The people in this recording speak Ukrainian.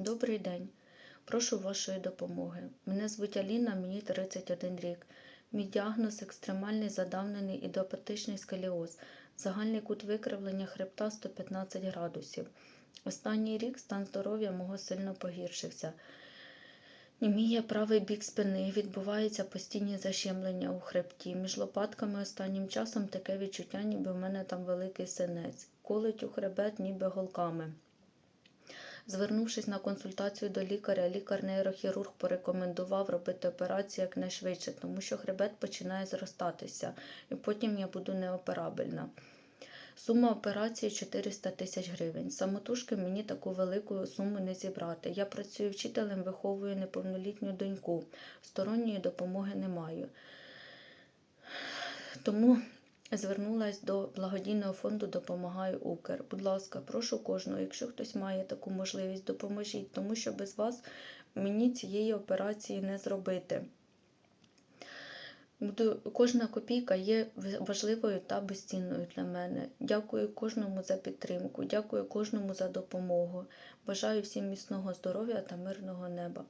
Добрий день. Прошу вашої допомоги. Мене звуть Аліна, мені 31 рік. Мій діагноз екстремальний задавнений ідеопатичний сколіоз. Загальний кут викривлення хребта 115 градусів. Останній рік стан здоров'я мого сильно погіршився. Німіє правий бік спини, відбуваються постійні защемлення у хребті. Між лопатками останнім часом таке відчуття, ніби в мене там великий синець. Колить у хребет, ніби голками. Звернувшись на консультацію до лікаря, лікар-нейрохірург порекомендував робити операцію якнайшвидше, тому що хребет починає зростатися, і потім я буду неоперабельна. Сума операції 400 тисяч гривень. Самотужки мені таку велику суму не зібрати. Я працюю вчителем, виховую неповнолітню доньку. Сторонньої допомоги не маю. Тому звернулася до благодійного фонду Допомагаю Укр. Будь ласка, прошу кожного, якщо хтось має таку можливість, допоможіть, тому що без вас мені цієї операції не зробити. Кожна копійка є важливою та безцінною для мене. Дякую кожному за підтримку, дякую кожному за допомогу. Бажаю всім міцного здоров'я та мирного неба.